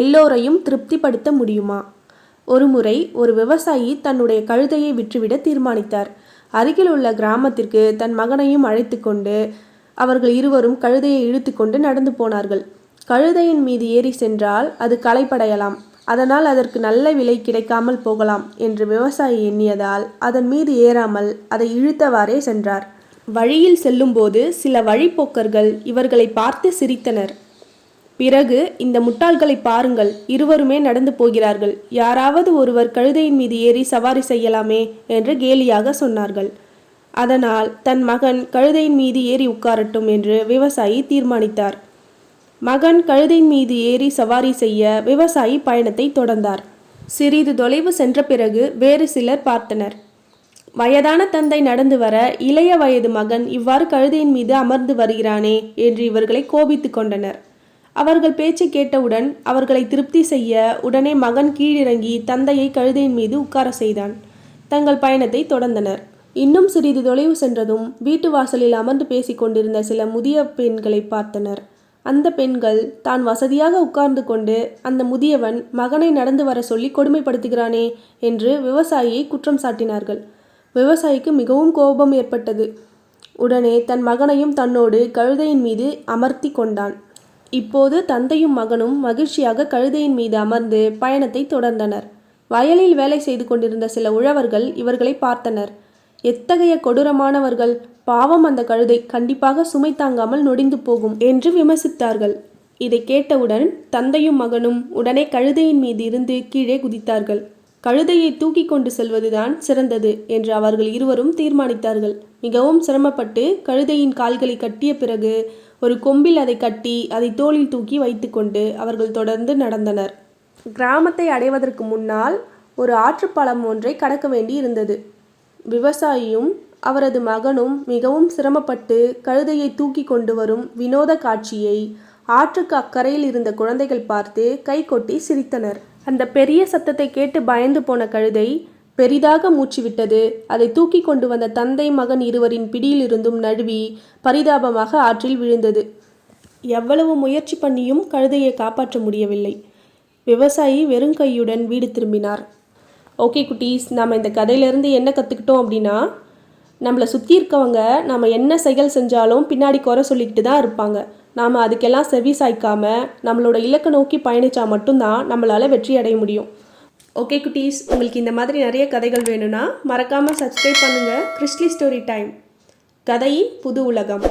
எல்லோரையும் திருப்திப்படுத்த முடியுமா? ஒருமுறை ஒரு விவசாயி தன்னுடைய கழுதையை விற்றுவிட தீர்மானித்தார். அருகில் உள்ள கிராமத்திற்கு தன் மகனையும் அழைத்து கொண்டு அவர்கள் இருவரும் கழுதையை இழுத்துக்கொண்டு நடந்து போனார்கள். கழுதையின் மீது ஏறி சென்றால் அது களைப்படையலாம். அதனால் அதற்கு நல்ல விலை கிடைக்காமல் போகலாம் என்று விவசாயி எண்ணியதால் அதன் மீது ஏறாமல் அதை இழுத்தவாறே சென்றார். வழியில் செல்லும்போது சில வழிப்போக்கர்கள் இவர்களை பார்த்து சிரித்தனர். பிறகு இந்த முட்டாள்களை பாருங்கள் இருவருமே நடந்து போகிறார்கள். யாராவது ஒருவர் கழுதையின் மீது ஏறி சவாரி செய்யலாமே என்று கேலியாக சொன்னார்கள். அதனால் தன் மகன் கழுதையின் மீது ஏறி உட்காரட்டும் என்று விவசாயி தீர்மானித்தார். மகன் கழுதையின் மீது ஏறி சவாரி செய்ய விவசாயி பயணத்தை தொடர்ந்தார். சிறிது தொலைவு சென்ற பிறகு வேறு சிலர் பார்த்தனர். வயதான தந்தை நடந்து வர இளைய வயது மகன் இவ்வாறு கழுதையின் மீது அமர்ந்து வருகிறானே என்று இவர்களை கோபித்துக் கொண்டனர். அவர்கள் பேச்சை கேட்டவுடன் அவர்களை திருப்தி செய்ய உடனே மகன் கீழிறங்கி தந்தையை கழுதையின் மீது உட்கார செய்தான். தங்கள் பயணத்தை தொடர்ந்தனர். இன்னும் சிறிது தொலைவு சென்றதும் வீட்டு வாசலில் அமர்ந்து பேசிக் கொண்டிருந்த சில முதிய பெண்களை பார்த்தனர். அந்த பெண்கள் தான் வசதியாக உட்கார்ந்து கொண்டு அந்த முதியவன் மகனை நடந்து வர சொல்லி கொடுமைப்படுத்துகிறானே என்று விவசாயியை குற்றம் சாட்டினார்கள். விவசாயிக்கு மிகவும் கோபம் ஏற்பட்டது. உடனே தன் மகனையும் தன்னோடு கழுதையின் மீது அமர்த்தி கொண்டான். இப்போது தந்தையும் மகனும் மகிழ்ச்சியாக கழுதையின் மீது அமர்ந்து பயணத்தை தொடர்ந்தனர். வயலில் வேலை செய்து கொண்டிருந்த சில உழவர்கள் இவர்களை பார்த்தனர். எத்தகைய கொடூரமானவர்கள்! பாவம் அந்த கழுதை. கண்டிப்பாக சுமை தாங்காமல் நொடிந்து போகும் என்று விமர்சித்தார்கள். இதை கேட்டவுடன் தந்தையும் மகனும் உடனே கழுதையின் மீது இருந்து கீழே குதித்தார்கள். கழுதையை தூக்கி கொண்டு செல்வதுதான் சிறந்தது என்று அவர்கள் இருவரும் தீர்மானித்தார்கள். மிகவும் சிரமப்பட்டு கழுதையின் கால்களை கட்டிய பிறகு ஒரு கொம்பில் அதை கட்டி அதை தோளில் தூக்கி வைத்துக்கொண்டு அவர்கள் தொடர்ந்து நடந்தனர். கிராமத்தை அடைவதற்கு முன்னால் ஒரு ஆற்றுப்பழம் ஒன்றை கடக்க வேண்டி இருந்தது. விவசாயியும் அவரது மகனும் மிகவும் சிரமப்பட்டு கழுதையை தூக்கி கொண்டு வரும் வினோத காட்சியை ஆற்றுக்கு அக்கறையில் இருந்த குழந்தைகள் பார்த்து கைகொட்டி சிரித்தனர். அந்த பெரிய சத்தத்தை கேட்டு பயந்து போன கழுதை பெரிதாக மூச்சுவிட்டது. அதை தூக்கி கொண்டு வந்த தந்தை மகன் இருவரின் பிடியிலிருந்தும் நழுவி பரிதாபமாக ஆற்றில் விழுந்தது. எவ்வளவு முயற்சி பண்ணியும் கழுதையை காப்பாற்ற முடியவில்லை. விவசாயி வெறும் கையுடன் வீடு திரும்பினார். ஓகே குட்டீஸ் நாம் இந்த கதையிலேருந்து என்ன கற்றுக்கிட்டோம் அப்படின்னா நம்மளை சுற்றி இருக்கவங்க நம்ம என்ன செயல் செஞ்சாலும் பின்னாடி குறை சொல்லிக்கிட்டு தான் இருப்பாங்க. நாம் அதுக்கெல்லாம் செவி சாய்க்காமல் நம்மளோட இலக்கை நோக்கி பயணித்தா மட்டும்தான் நம்மளால் வெற்றி அடைய முடியும். ஓகே குட்டீஸ் உங்களுக்கு இந்த மாதிரி நிறைய கதைகள் வேணும்னா மறக்காமல் சப்ஸ்கிரைப் பண்ணுங்கள் கிறிஸ்லி ஸ்டோரி டைம் கதையின் புது உலகம்.